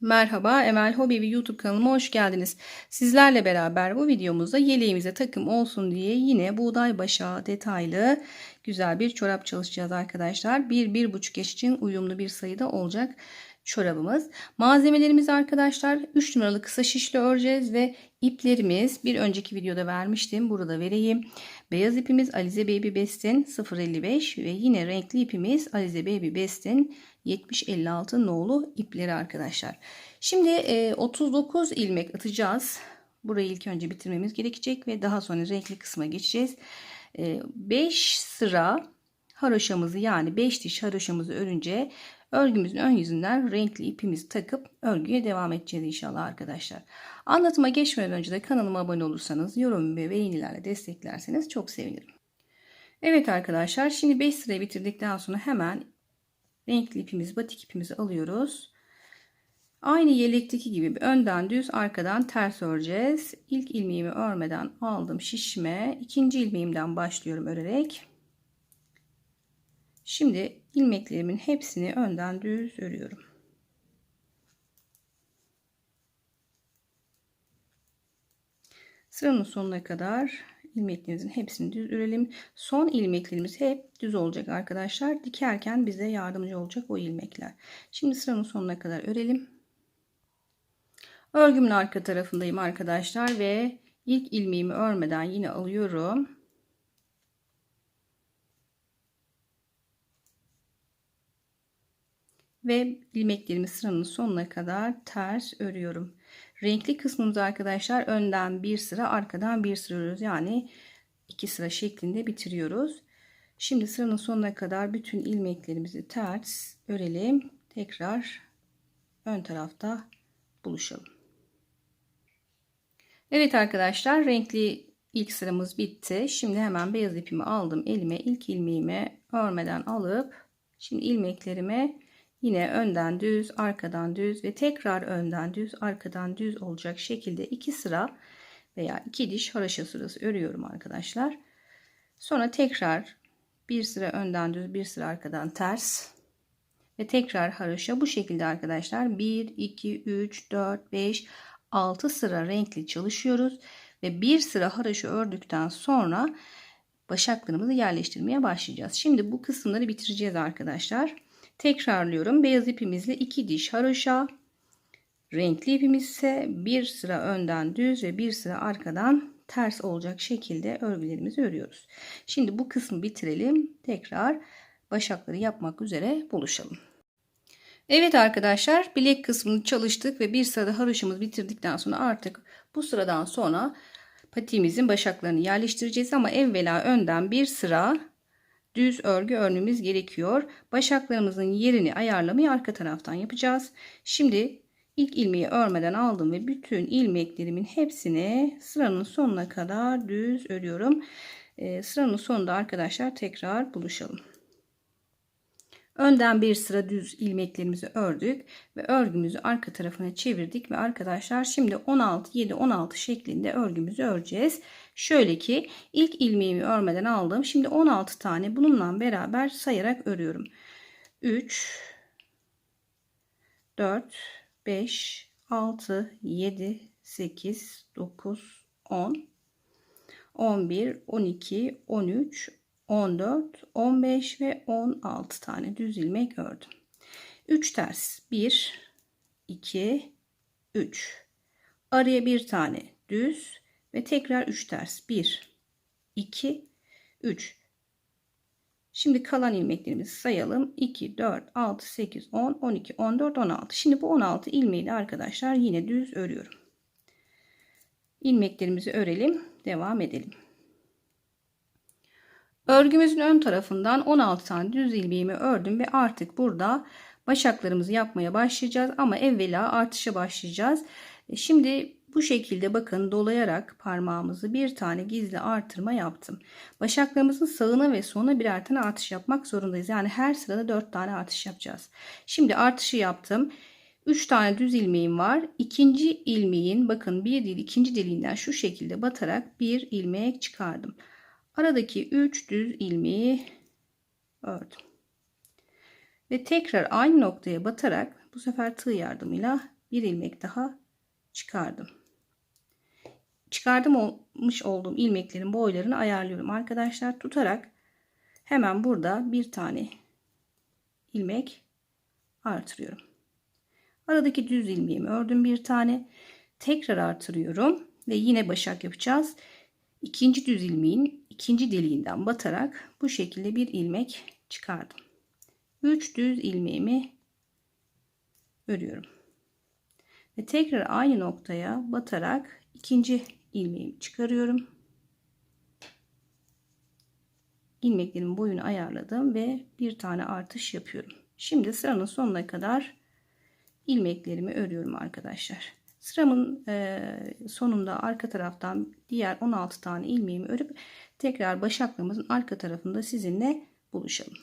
Merhaba Emel Hobi ve YouTube kanalıma hoş geldiniz. Sizlerle beraber bu videomuzda yeleğimize takım olsun diye yine buğday başağı detaylı güzel bir çorap çalışacağız arkadaşlar. 1-1,5 yaş için uyumlu bir sayıda olacak çorabımız. Malzemelerimiz arkadaşlar 3 numaralı kısa şişle öreceğiz ve iplerimiz bir önceki videoda vermiştim. Burada vereyim. Beyaz ipimiz Alize Baby Best'in 0.55 ve yine renkli ipimiz Alize Baby Best'in 70-56 nolu ipleri arkadaşlar. Şimdi 39 ilmek atacağız. Burayı ilk önce bitirmemiz gerekecek ve daha sonra renkli kısma geçeceğiz. 5 sıra haroşamızı yani 5 diş haroşamızı örünce örgümüzün ön yüzünden renkli ipimizi takıp örgüye devam edeceğiz inşallah arkadaşlar. Anlatıma geçmeden önce de kanalıma abone olursanız yorum ve beğenilerle desteklerseniz çok sevinirim. Evet arkadaşlar şimdi 5 sırayı bitirdikten sonra hemen renkli ipimizi batik ipimizi alıyoruz. Aynı yelekteki gibi önden düz arkadan ters öreceğiz. İlk ilmeğimi örmeden aldım şişme. ikinci ilmeğimden başlıyorum örerek. Şimdi ilmeklerimin hepsini önden düz örüyorum. Sıranın sonuna kadar ilmeklerimizin hepsini düz örelim. Son ilmeklerimiz hep düz olacak arkadaşlar. Dikerken bize yardımcı olacak o ilmekler. Şimdi sıranın sonuna kadar örelim. Örgümün arka tarafındayım arkadaşlar ve ilk ilmeğimi örmeden yine alıyorum. Ve ilmeklerimi sıranın sonuna kadar ters örüyorum. Renkli kısmımız arkadaşlar önden bir sıra arkadan bir sıra. Yani iki sıra şeklinde bitiriyoruz. Şimdi sıranın sonuna kadar bütün ilmeklerimizi ters örelim. Tekrar ön tarafta buluşalım. Evet arkadaşlar renkli ilk sıramız bitti. Şimdi hemen beyaz ipimi aldım elime. ilk ilmeğimi örmeden alıp şimdi ilmeklerime Yine önden düz, arkadan düz ve tekrar önden düz, arkadan düz olacak şekilde iki sıra veya iki diş haraşa sırası örüyorum arkadaşlar. Sonra tekrar bir sıra önden düz, bir sıra arkadan ters ve tekrar haraşa bu şekilde arkadaşlar 1 2 3 4 5 6 sıra renkli çalışıyoruz ve bir sıra haraşa ördükten sonra başaklarımızı yerleştirmeye başlayacağız. Şimdi bu kısımları bitireceğiz arkadaşlar. Tekrarlıyorum. Beyaz ipimizle iki diş haroşa. Renkli ipimiz ise bir sıra önden düz ve bir sıra arkadan ters olacak şekilde örgülerimizi örüyoruz. Şimdi bu kısmı bitirelim. Tekrar başakları yapmak üzere buluşalım. Evet arkadaşlar bilek kısmını çalıştık ve bir sırada haroşamızı bitirdikten sonra artık bu sıradan sonra patiğimizin başaklarını yerleştireceğiz ama evvela önden bir sıra düz örgü örmemiz gerekiyor. Başaklarımızın yerini ayarlamayı arka taraftan yapacağız. Şimdi ilk ilmeği örmeden aldım ve bütün ilmeklerimin hepsini sıranın sonuna kadar düz örüyorum. Ee, sıranın sonunda arkadaşlar tekrar buluşalım. Önden bir sıra düz ilmeklerimizi ördük ve örgümüzü arka tarafına çevirdik ve arkadaşlar şimdi 16 7 16 şeklinde örgümüzü öreceğiz. Şöyle ki ilk ilmeğimi örmeden aldım. Şimdi 16 tane bununla beraber sayarak örüyorum. 3 4 5 6 7 8 9 10 11 12 13 14, 15 ve 16 tane düz ilmek ördüm. 3 ters 1 2 3 araya bir tane düz ve tekrar 3 ters 1 2 3 Şimdi kalan ilmeklerimizi sayalım. 2, 4, 6, 8, 10, 12, 14, 16. Şimdi bu 16 ilmeği de arkadaşlar yine düz örüyorum. İlmeklerimizi örelim. Devam edelim. Örgümüzün ön tarafından 16 tane düz ilmeğimi ördüm ve artık burada başaklarımızı yapmaya başlayacağız ama evvela artışa başlayacağız. E, şimdi bu şekilde bakın dolayarak parmağımızı bir tane gizli artırma yaptım. Başaklarımızın sağına ve soluna birer tane artış yapmak zorundayız. Yani her sırada 4 tane artış yapacağız. Şimdi artışı yaptım. 3 tane düz ilmeğim var. İkinci ilmeğin bakın bir değil ikinci deliğinden şu şekilde batarak bir ilmek çıkardım. Aradaki 3 düz ilmeği ördüm. Ve tekrar aynı noktaya batarak bu sefer tığ yardımıyla bir ilmek daha çıkardım. Çıkardım olmuş olduğum ilmeklerin boylarını ayarlıyorum arkadaşlar. Tutarak hemen burada bir tane ilmek artırıyorum. Aradaki düz ilmeğimi ördüm bir tane. Tekrar artırıyorum ve yine başak yapacağız. İkinci düz ilmeğin ikinci deliğinden batarak bu şekilde bir ilmek çıkardım. 3 düz ilmeğimi örüyorum. Ve tekrar aynı noktaya batarak ikinci ilmeğimi çıkarıyorum. ilmeklerimin boyunu ayarladım ve bir tane artış yapıyorum. Şimdi sıranın sonuna kadar ilmeklerimi örüyorum arkadaşlar. Sıramın e, sonunda arka taraftan diğer 16 tane ilmeğimi örüp tekrar başaklığımızın arka tarafında sizinle buluşalım.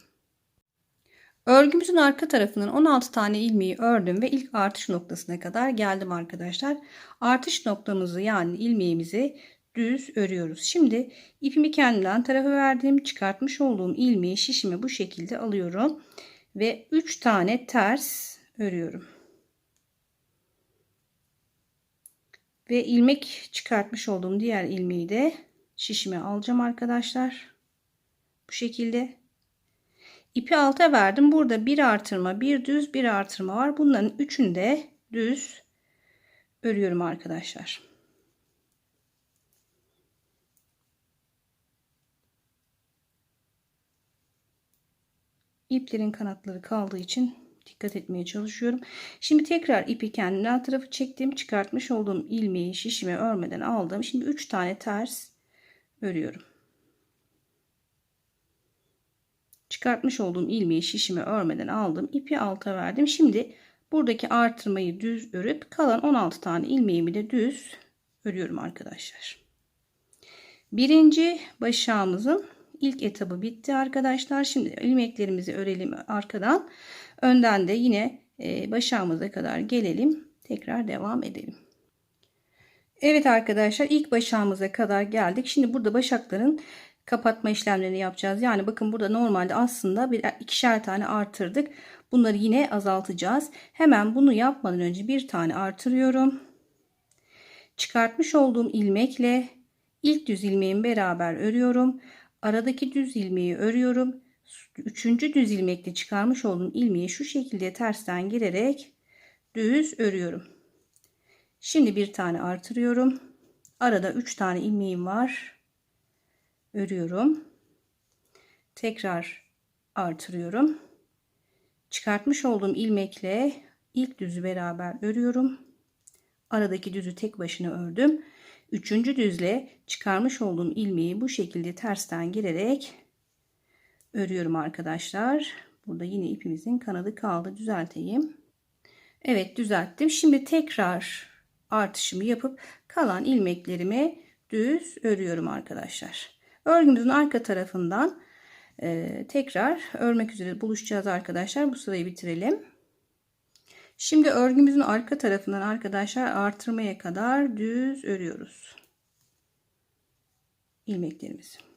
Örgümüzün arka tarafının 16 tane ilmeği ördüm ve ilk artış noktasına kadar geldim arkadaşlar. Artış noktamızı yani ilmeğimizi düz örüyoruz. Şimdi ipimi kendimden tarafa verdim. Çıkartmış olduğum ilmeği şişime bu şekilde alıyorum. Ve 3 tane ters örüyorum. Ve ilmek çıkartmış olduğum diğer ilmeği de şişime alacağım arkadaşlar. Bu şekilde. İpi alta verdim. Burada bir artırma, bir düz, bir artırma var. Bunların üçünü de düz örüyorum arkadaşlar. İplerin kanatları kaldığı için dikkat etmeye çalışıyorum. Şimdi tekrar ipi kendimden tarafı çektim. Çıkartmış olduğum ilmeği şişime örmeden aldım. Şimdi 3 tane ters örüyorum. Çıkartmış olduğum ilmeği şişime örmeden aldım. İpi alta verdim. Şimdi buradaki artırmayı düz örüp kalan 16 tane ilmeğimi de düz örüyorum arkadaşlar. Birinci başağımızın ilk etabı bitti arkadaşlar. Şimdi ilmeklerimizi örelim arkadan. Önden de yine e, başağımıza kadar gelelim. Tekrar devam edelim. Evet arkadaşlar ilk başağımıza kadar geldik. Şimdi burada başakların kapatma işlemlerini yapacağız. Yani bakın burada normalde aslında bir ikişer tane artırdık. Bunları yine azaltacağız. Hemen bunu yapmadan önce bir tane artırıyorum. Çıkartmış olduğum ilmekle ilk düz ilmeğimi beraber örüyorum. Aradaki düz ilmeği örüyorum. Üçüncü düz ilmekle çıkarmış olduğum ilmeği şu şekilde tersten girerek düz örüyorum. Şimdi bir tane artırıyorum. Arada üç tane ilmeğim var. Örüyorum. Tekrar artırıyorum. Çıkartmış olduğum ilmekle ilk düzü beraber örüyorum. Aradaki düzü tek başına ördüm. Üçüncü düzle çıkarmış olduğum ilmeği bu şekilde tersten girerek örüyorum arkadaşlar. Burada yine ipimizin kanadı kaldı. Düzelteyim. Evet düzelttim. Şimdi tekrar artışımı yapıp kalan ilmeklerimi düz örüyorum arkadaşlar. Örgümüzün arka tarafından e, tekrar örmek üzere buluşacağız arkadaşlar. Bu sırayı bitirelim. Şimdi örgümüzün arka tarafından arkadaşlar artırmaya kadar düz örüyoruz. ilmeklerimizi.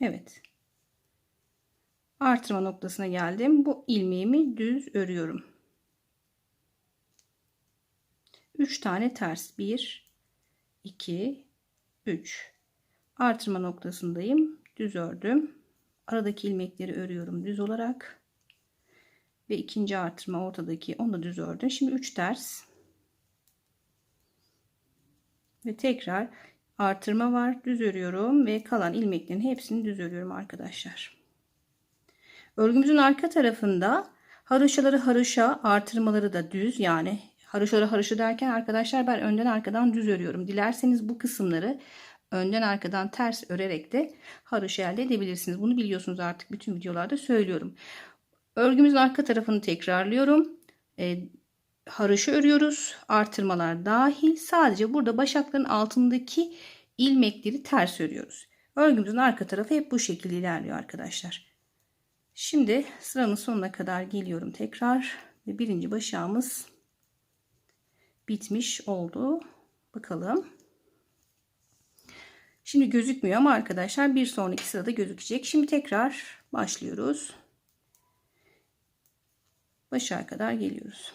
Evet. Artırma noktasına geldim. Bu ilmeğimi düz örüyorum. 3 tane ters. 1 2 3 artırma noktasındayım düz ördüm aradaki ilmekleri örüyorum düz olarak ve ikinci artırma ortadaki onu da düz ördüm şimdi 3 ters ve tekrar artırma var düz örüyorum ve kalan ilmeklerin hepsini düz örüyorum arkadaşlar örgümüzün arka tarafında haroşaları haroşa artırmaları da düz yani Haroşa haroşa derken arkadaşlar ben önden arkadan düz örüyorum. Dilerseniz bu kısımları önden arkadan ters örerek de haroşa elde edebilirsiniz. Bunu biliyorsunuz artık bütün videolarda söylüyorum. Örgümüzün arka tarafını tekrarlıyorum. E, haroşa örüyoruz. Artırmalar dahil. Sadece burada başakların altındaki ilmekleri ters örüyoruz. Örgümüzün arka tarafı hep bu şekilde ilerliyor arkadaşlar. Şimdi sıranın sonuna kadar geliyorum tekrar. Ve birinci başağımız bitmiş oldu. Bakalım. Şimdi gözükmüyor ama arkadaşlar bir sonraki sırada gözükecek. Şimdi tekrar başlıyoruz. Başa kadar geliyoruz.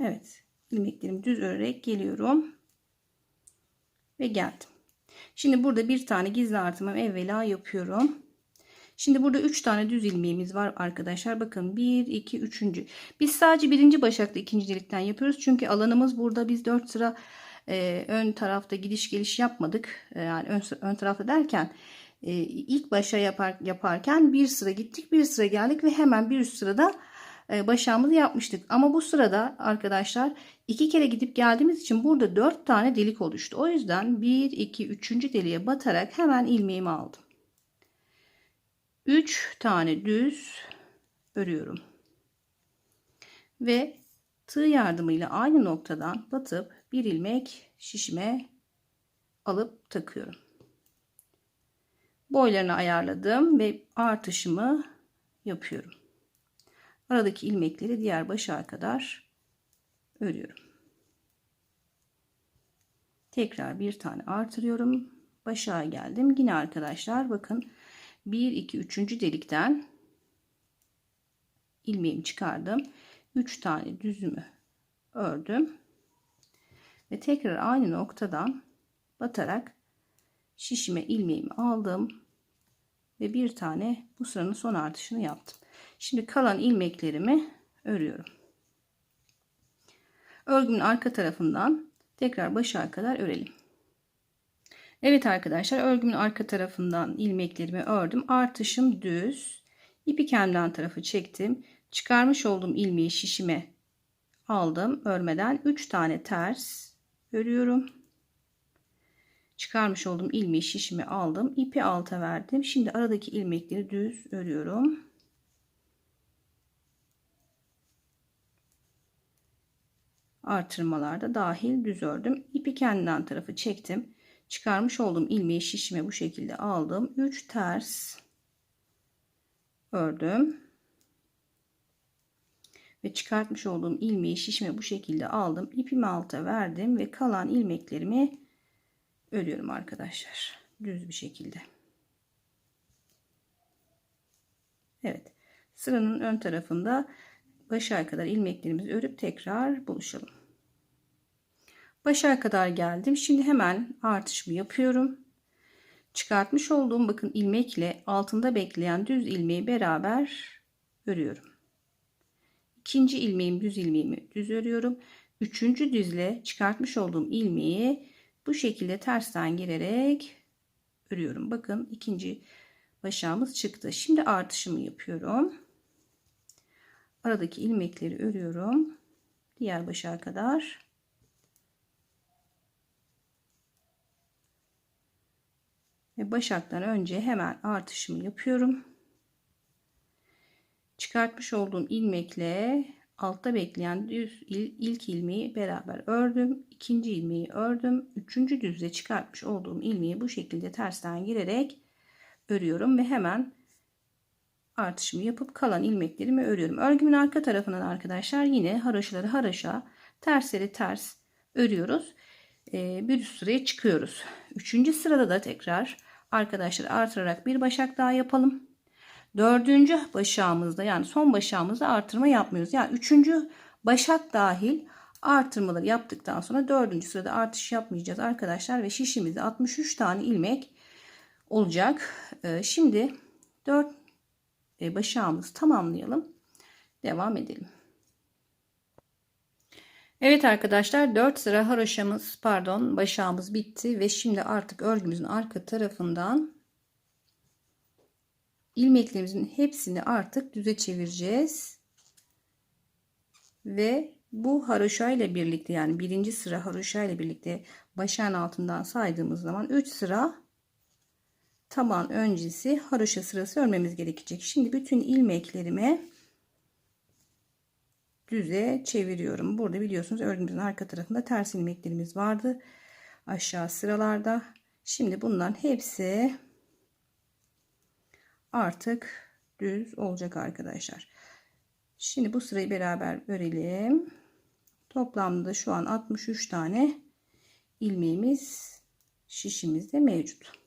Evet. ilmeklerimi düz örerek geliyorum. Ve geldim. Şimdi burada bir tane gizli artırmam evvela yapıyorum. Şimdi burada 3 tane düz ilmeğimiz var arkadaşlar. Bakın 1, 2, 3. Biz sadece birinci başaklı ikinci delikten yapıyoruz. Çünkü alanımız burada biz 4 sıra e, ön tarafta gidiş geliş yapmadık. E, yani ön, ön tarafta derken e, ilk başa yapar, yaparken bir sıra gittik bir sıra geldik ve hemen bir üst sırada başağımızı yapmıştık. Ama bu sırada arkadaşlar iki kere gidip geldiğimiz için burada 4 tane delik oluştu. O yüzden 1, 2, 3. deliğe batarak hemen ilmeğimi aldım. 3 tane düz örüyorum. Ve tığ yardımıyla aynı noktadan batıp bir ilmek şişime alıp takıyorum. Boylarını ayarladım ve artışımı yapıyorum. Aradaki ilmekleri diğer başa kadar örüyorum. Tekrar bir tane artırıyorum. Başa geldim. Yine arkadaşlar bakın 1 2 3. delikten ilmeğimi çıkardım. 3 tane düzümü ördüm. Ve tekrar aynı noktadan batarak şişime ilmeğimi aldım ve bir tane bu sıranın son artışını yaptım. Şimdi kalan ilmeklerimi örüyorum. Örgümün arka tarafından tekrar başa kadar örelim. Evet arkadaşlar örgümün arka tarafından ilmeklerimi ördüm. Artışım düz. İpi kendimden tarafı çektim. Çıkarmış olduğum ilmeği şişime aldım. Örmeden 3 tane ters örüyorum. Çıkarmış olduğum ilmeği şişime aldım. İpi alta verdim. Şimdi aradaki ilmekleri düz örüyorum. Artırmalarda dahil düz ördüm. İpi kendinden tarafı çektim. Çıkarmış olduğum ilmeği şişime bu şekilde aldım. 3 ters ördüm. Ve çıkartmış olduğum ilmeği şişime bu şekilde aldım. İpimi alta verdim ve kalan ilmeklerimi örüyorum arkadaşlar. Düz bir şekilde. Evet. Sıranın ön tarafında başa kadar ilmeklerimizi örüp tekrar buluşalım. Başa kadar geldim. Şimdi hemen artışımı yapıyorum. Çıkartmış olduğum bakın ilmekle altında bekleyen düz ilmeği beraber örüyorum. İkinci ilmeğim düz ilmeğimi düz örüyorum. Üçüncü düzle çıkartmış olduğum ilmeği bu şekilde tersten girerek örüyorum. Bakın ikinci başağımız çıktı. Şimdi artışımı yapıyorum. Aradaki ilmekleri örüyorum. Diğer başağa kadar. Ve başaktan önce hemen artışımı yapıyorum. Çıkartmış olduğum ilmekle altta bekleyen düz ilk ilmeği beraber ördüm. ikinci ilmeği ördüm. Üçüncü düzle çıkartmış olduğum ilmeği bu şekilde tersten girerek örüyorum ve hemen artışımı yapıp kalan ilmeklerimi örüyorum. Örgümün arka tarafından arkadaşlar yine haraşaları haraşa tersleri ters örüyoruz. Ee, bir üst sıraya çıkıyoruz. Üçüncü sırada da tekrar arkadaşlar artırarak bir başak daha yapalım. Dördüncü başağımızda yani son başağımızda artırma yapmıyoruz. Yani üçüncü başak dahil artırmaları yaptıktan sonra dördüncü sırada artış yapmayacağız arkadaşlar. Ve şişimizde 63 tane ilmek olacak. Ee, şimdi 4 e, başağımızı tamamlayalım. Devam edelim. Evet arkadaşlar 4 sıra haroşamız pardon başağımız bitti ve şimdi artık örgümüzün arka tarafından ilmeklerimizin hepsini artık düze çevireceğiz. Ve bu haroşa ile birlikte yani birinci sıra haroşa ile birlikte başağın altından saydığımız zaman 3 sıra taban öncesi haroşa sırası örmemiz gerekecek. Şimdi bütün ilmeklerimi düze çeviriyorum. Burada biliyorsunuz örgümüzün arka tarafında ters ilmeklerimiz vardı. Aşağı sıralarda. Şimdi bunların hepsi artık düz olacak arkadaşlar. Şimdi bu sırayı beraber örelim. Toplamda şu an 63 tane ilmeğimiz şişimizde mevcut.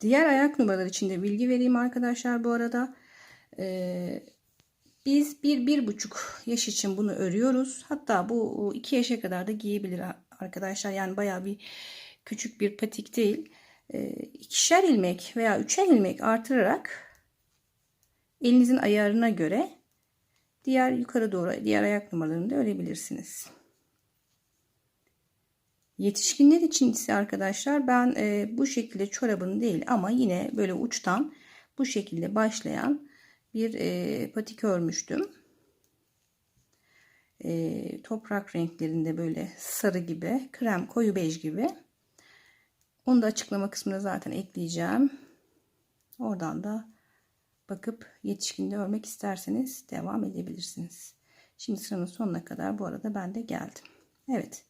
Diğer ayak numaraları için de bilgi vereyim arkadaşlar bu arada. Ee, biz bir, bir buçuk yaş için bunu örüyoruz. Hatta bu iki yaşa kadar da giyebilir arkadaşlar. Yani baya bir küçük bir patik değil. Ee, ikişer ilmek veya üçer ilmek artırarak elinizin ayarına göre diğer yukarı doğru diğer ayak numaralarını da örebilirsiniz. Yetişkinler için ise arkadaşlar ben e, bu şekilde çorabın değil ama yine böyle uçtan bu şekilde başlayan bir e, patik örmüştüm. E, toprak renklerinde böyle sarı gibi, krem, koyu bej gibi. Onu da açıklama kısmına zaten ekleyeceğim. Oradan da bakıp yetişkinde örmek isterseniz devam edebilirsiniz. Şimdi sıranın sonuna kadar bu arada ben de geldim. Evet.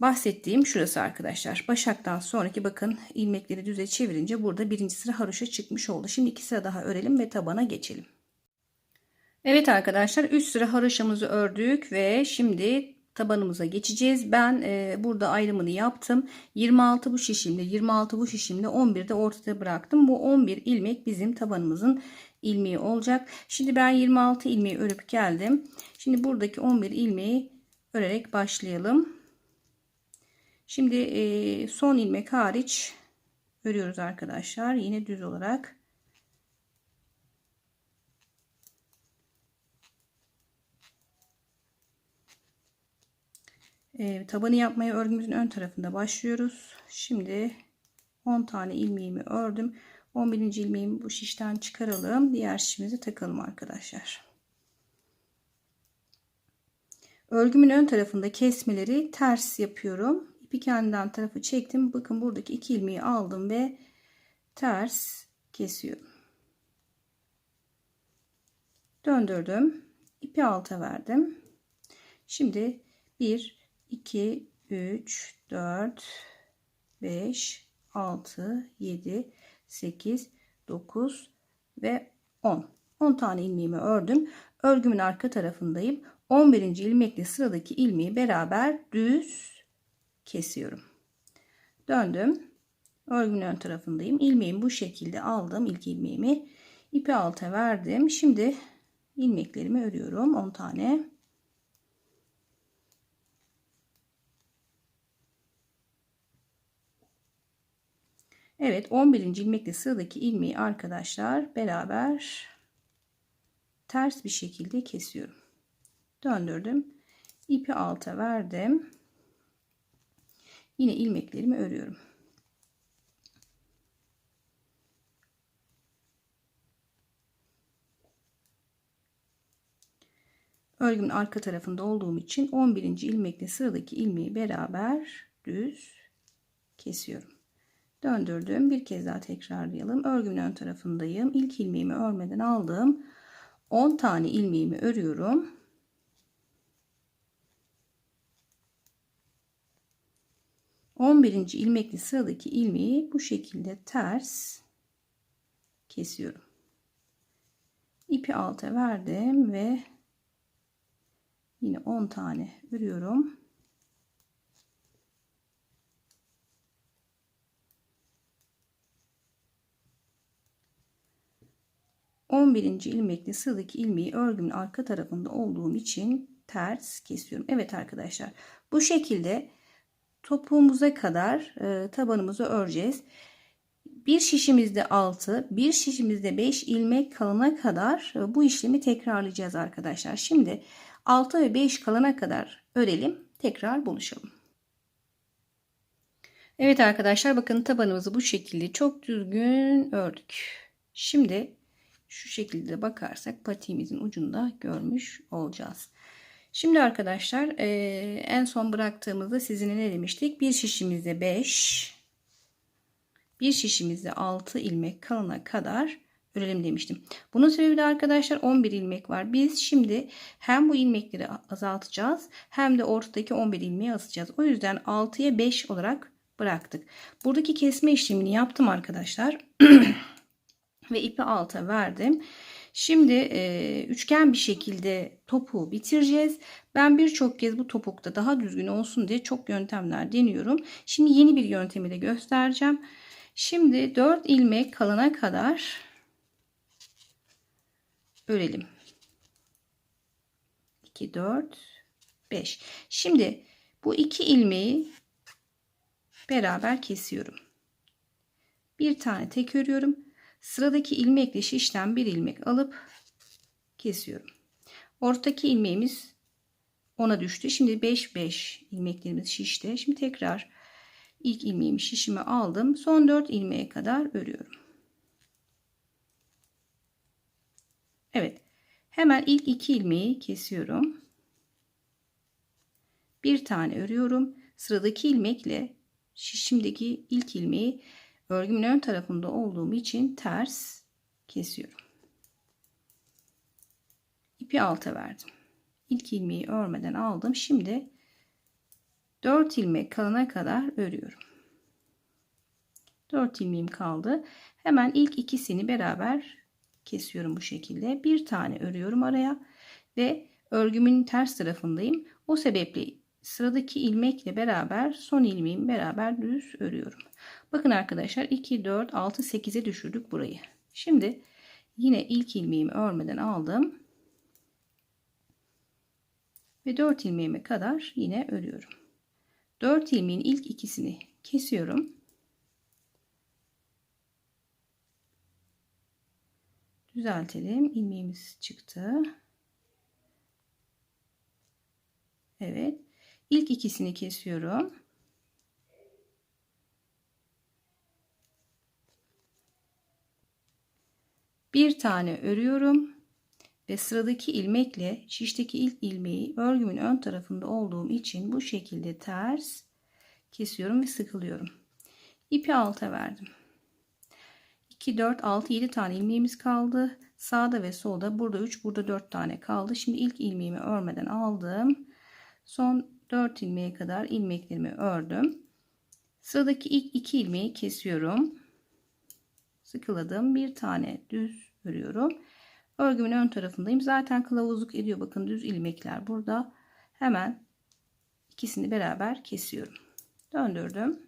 Bahsettiğim şurası arkadaşlar. Başaktan sonraki bakın ilmekleri düze çevirince burada birinci sıra haroşa çıkmış oldu. Şimdi iki sıra daha örelim ve tabana geçelim. Evet arkadaşlar 3 sıra haroşamızı ördük ve şimdi tabanımıza geçeceğiz. Ben e, burada ayrımını yaptım. 26 bu şişimde 26 bu şişimde 11 de ortada bıraktım. Bu 11 ilmek bizim tabanımızın ilmeği olacak. Şimdi ben 26 ilmeği örüp geldim. Şimdi buradaki 11 ilmeği örerek başlayalım. Şimdi e, son ilmek hariç örüyoruz arkadaşlar. Yine düz olarak. E, tabanı yapmaya örgümüzün ön tarafında başlıyoruz. Şimdi 10 tane ilmeğimi ördüm. 11. ilmeğimi bu şişten çıkaralım. Diğer şişimizi takalım arkadaşlar. Örgümün ön tarafında kesmeleri ters yapıyorum. İpi kendinden tarafı çektim. Bakın buradaki iki ilmeği aldım ve ters kesiyorum. Döndürdüm. İpi alta verdim. Şimdi 1, 2, 3, 4, 5, 6, 7, 8, 9 ve 10. 10 tane ilmeğimi ördüm. Örgümün arka tarafındayım. 11. ilmekle sıradaki ilmeği beraber düz kesiyorum. Döndüm. Örgünün ön tarafındayım. İlmeğimi bu şekilde aldım. İlk ilmeğimi ipi alta verdim. Şimdi ilmeklerimi örüyorum. 10 tane. Evet 11. ilmekle sıradaki ilmeği arkadaşlar beraber ters bir şekilde kesiyorum. Döndürdüm. ipi alta verdim. Yine ilmeklerimi örüyorum. Örgümün arka tarafında olduğum için 11. ilmekle sıradaki ilmeği beraber düz kesiyorum. Döndürdüm. Bir kez daha tekrarlayalım. Örgümün ön tarafındayım. İlk ilmeğimi örmeden aldım. 10 tane ilmeğimi örüyorum. 11. ilmekli sıradaki ilmeği bu şekilde ters kesiyorum. İpi alta verdim ve yine 10 tane örüyorum. On birinci ilmekli sıradaki ilmeği örgümün arka tarafında olduğum için ters kesiyorum. Evet arkadaşlar bu şekilde topuğumuza kadar e, tabanımızı öreceğiz. Bir şişimizde 6, bir şişimizde 5 ilmek kalana kadar e, bu işlemi tekrarlayacağız arkadaşlar. Şimdi 6 ve 5 kalana kadar örelim. Tekrar buluşalım. Evet arkadaşlar bakın tabanımızı bu şekilde çok düzgün ördük. Şimdi şu şekilde bakarsak patiğimizin ucunda görmüş olacağız. Şimdi arkadaşlar e, en son bıraktığımızda sizinle ne demiştik? Bir şişimizde 5 bir şişimizde 6 ilmek kalana kadar örelim demiştim. Bunun sebebi de arkadaşlar 11 ilmek var. Biz şimdi hem bu ilmekleri azaltacağız hem de ortadaki 11 ilmeği asacağız. O yüzden 6'ya 5 olarak bıraktık. Buradaki kesme işlemini yaptım arkadaşlar. ve ipi alta verdim. Şimdi e, üçgen bir şekilde topuğu bitireceğiz. Ben birçok kez bu topukta daha düzgün olsun diye çok yöntemler deniyorum. Şimdi yeni bir yöntemi de göstereceğim. Şimdi 4 ilmek kalana kadar örelim. 2 4 5. Şimdi bu iki ilmeği beraber kesiyorum. Bir tane tek örüyorum. Sıradaki ilmekle şişten bir ilmek alıp kesiyorum. Ortadaki ilmeğimiz ona düştü. Şimdi 5 5 ilmeklerimiz şişti. Şimdi tekrar ilk ilmeğimi şişime aldım. Son 4 ilmeğe kadar örüyorum. Evet. Hemen ilk iki ilmeği kesiyorum. Bir tane örüyorum. Sıradaki ilmekle şişimdeki ilk ilmeği örgümün ön tarafında olduğum için ters kesiyorum. İpi alta verdim. İlk ilmeği örmeden aldım. Şimdi 4 ilmek kalana kadar örüyorum. 4 ilmeğim kaldı. Hemen ilk ikisini beraber kesiyorum bu şekilde. Bir tane örüyorum araya ve örgümün ters tarafındayım. O sebeple sıradaki ilmekle beraber son ilmeğimi beraber düz örüyorum. Bakın arkadaşlar 2, 4, 6, 8'e düşürdük burayı. Şimdi yine ilk ilmeğimi örmeden aldım. Ve 4 ilmeğime kadar yine örüyorum. 4 ilmeğin ilk ikisini kesiyorum. Düzeltelim. ilmeğimiz çıktı. Evet. İlk ikisini kesiyorum. Bir tane örüyorum ve sıradaki ilmekle şişteki ilk ilmeği örgümün ön tarafında olduğum için bu şekilde ters kesiyorum ve sıkılıyorum. İpi alta verdim. 2 4 6 7 tane ilmeğimiz kaldı. Sağda ve solda burada 3 burada 4 tane kaldı. Şimdi ilk ilmeğimi örmeden aldım. Son 4 ilmeğe kadar ilmeklerimi ördüm. Sıradaki ilk 2 ilmeği kesiyorum. Sıkıladım. Bir tane düz örüyorum. Örgümün ön tarafındayım. Zaten kılavuzluk ediyor. Bakın düz ilmekler burada. Hemen ikisini beraber kesiyorum. Döndürdüm.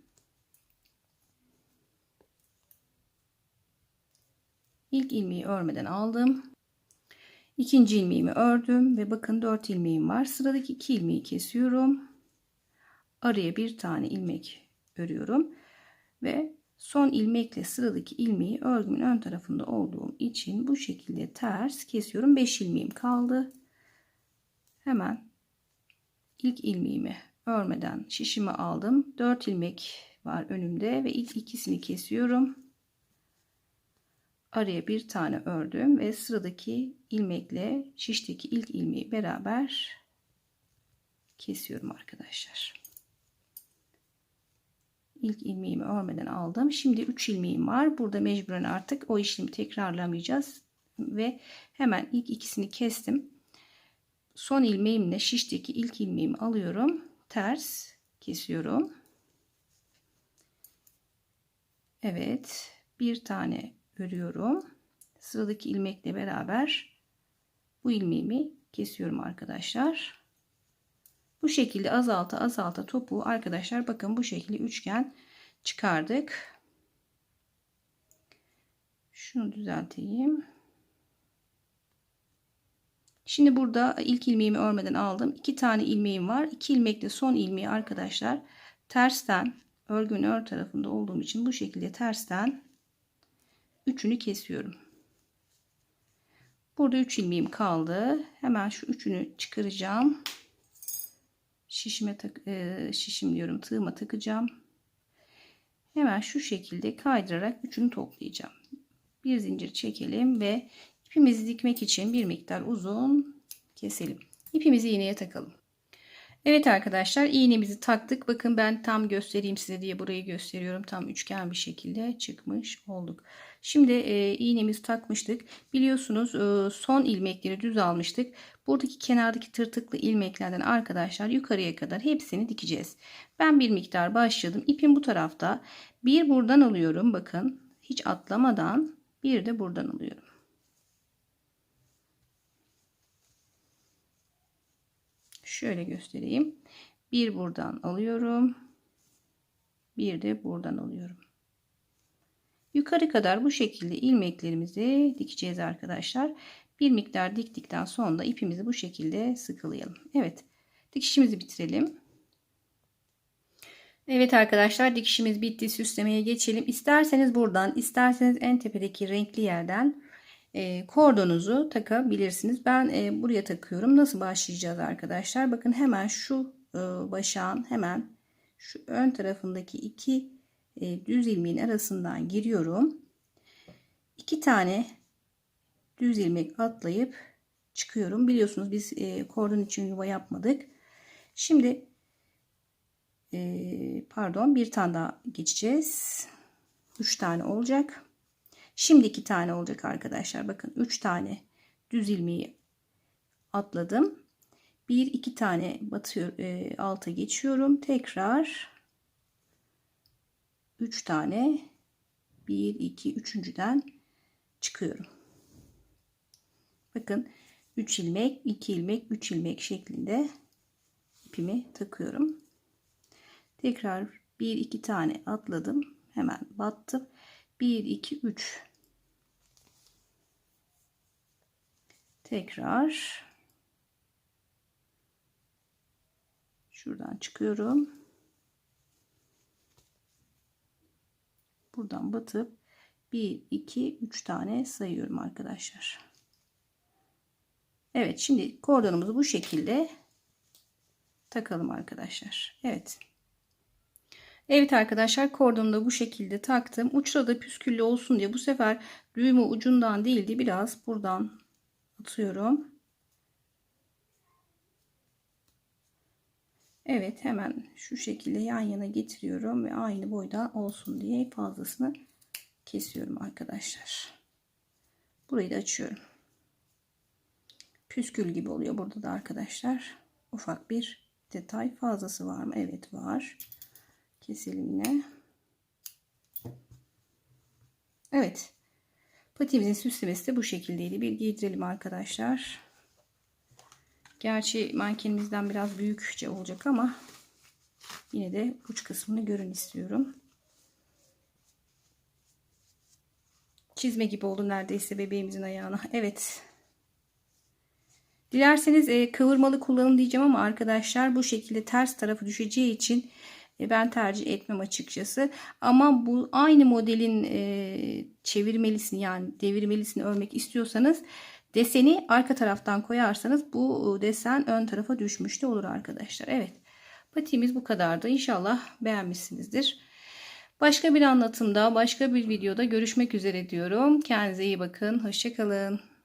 İlk ilmeği örmeden aldım. İkinci ilmeğimi ördüm ve bakın 4 ilmeğim var. Sıradaki 2 ilmeği kesiyorum. Araya bir tane ilmek örüyorum ve son ilmekle sıradaki ilmeği örgümün ön tarafında olduğum için bu şekilde ters kesiyorum. 5 ilmeğim kaldı. Hemen ilk ilmeğimi örmeden şişimi aldım. 4 ilmek var önümde ve ilk ikisini kesiyorum araya bir tane ördüm ve sıradaki ilmekle şişteki ilk ilmeği beraber kesiyorum arkadaşlar. İlk ilmeğimi örmeden aldım. Şimdi 3 ilmeğim var. Burada mecburen artık o işlemi tekrarlamayacağız ve hemen ilk ikisini kestim. Son ilmeğimle şişteki ilk ilmeğimi alıyorum. Ters kesiyorum. Evet, bir tane örüyorum. Sıradaki ilmekle beraber bu ilmeğimi kesiyorum arkadaşlar. Bu şekilde azalta azalta topu arkadaşlar bakın bu şekilde üçgen çıkardık. Şunu düzelteyim. Şimdi burada ilk ilmeğimi örmeden aldım. İki tane ilmeğim var. İki ilmekle son ilmeği arkadaşlar tersten örgünün ör tarafında olduğum için bu şekilde tersten üçünü kesiyorum. Burada 3 ilmeğim kaldı. Hemen şu üçünü çıkaracağım. Şişime tak e, şişim diyorum tığıma takacağım. Hemen şu şekilde kaydırarak üçünü toplayacağım. Bir zincir çekelim ve ipimizi dikmek için bir miktar uzun keselim. İpimizi iğneye takalım. Evet arkadaşlar iğnemizi taktık. Bakın ben tam göstereyim size diye burayı gösteriyorum. Tam üçgen bir şekilde çıkmış olduk. Şimdi e, iğnemizi takmıştık. Biliyorsunuz e, son ilmekleri düz almıştık. Buradaki kenardaki tırtıklı ilmeklerden arkadaşlar yukarıya kadar hepsini dikeceğiz. Ben bir miktar başladım. İpim bu tarafta. Bir buradan alıyorum. Bakın hiç atlamadan Bir de buradan alıyorum. Şöyle göstereyim. Bir buradan alıyorum. Bir de buradan alıyorum. Yukarı kadar bu şekilde ilmeklerimizi dikeceğiz arkadaşlar. Bir miktar diktikten sonra ipimizi bu şekilde sıkılayalım. Evet. Dikişimizi bitirelim. Evet arkadaşlar dikişimiz bitti. Süslemeye geçelim. İsterseniz buradan, isterseniz en tepedeki renkli yerden e, kordonuzu takabilirsiniz. Ben e, buraya takıyorum. Nasıl başlayacağız arkadaşlar? Bakın hemen şu e, başağın hemen şu ön tarafındaki iki e, düz ilmeğin arasından giriyorum. İki tane düz ilmek atlayıp çıkıyorum. Biliyorsunuz biz e, kordon için yuva yapmadık. Şimdi e, pardon bir tane daha geçeceğiz. Üç tane olacak. Şimdi iki tane olacak arkadaşlar. Bakın üç tane düz ilmeği atladım. Bir iki tane batıyor e, alta geçiyorum. Tekrar üç tane bir iki üçüncüden çıkıyorum. Bakın 3 ilmek 2 ilmek 3 ilmek şeklinde ipimi takıyorum. Tekrar 1 2 tane atladım. Hemen battım. 1 2 3 Tekrar şuradan çıkıyorum. Buradan batıp 1 2 3 tane sayıyorum arkadaşlar. Evet şimdi kordonumuzu bu şekilde takalım arkadaşlar. Evet. Evet arkadaşlar kordonu da bu şekilde taktım. Uçta da püsküllü olsun diye bu sefer düğümü ucundan değildi biraz buradan atıyorum. Evet hemen şu şekilde yan yana getiriyorum ve aynı boyda olsun diye fazlasını kesiyorum arkadaşlar. Burayı da açıyorum. Püskül gibi oluyor burada da arkadaşlar. Ufak bir detay fazlası var mı? Evet var. Keselim yine. Evet. Patimizin süslemesi de bu şekildeydi. Bir giydirelim arkadaşlar. Gerçi mankenimizden biraz büyükçe olacak ama yine de uç kısmını görün istiyorum. Çizme gibi oldu neredeyse bebeğimizin ayağına. Evet. Dilerseniz e, kıvırmalı kullanın diyeceğim ama arkadaşlar bu şekilde ters tarafı düşeceği için e, ben tercih etmem açıkçası. Ama bu aynı modelin e, çevirmelisini yani devirmelisini örmek istiyorsanız deseni arka taraftan koyarsanız bu desen ön tarafa düşmüş de olur arkadaşlar. Evet patiğimiz bu kadardı. İnşallah beğenmişsinizdir. Başka bir anlatımda başka bir videoda görüşmek üzere diyorum. Kendinize iyi bakın. Hoşçakalın.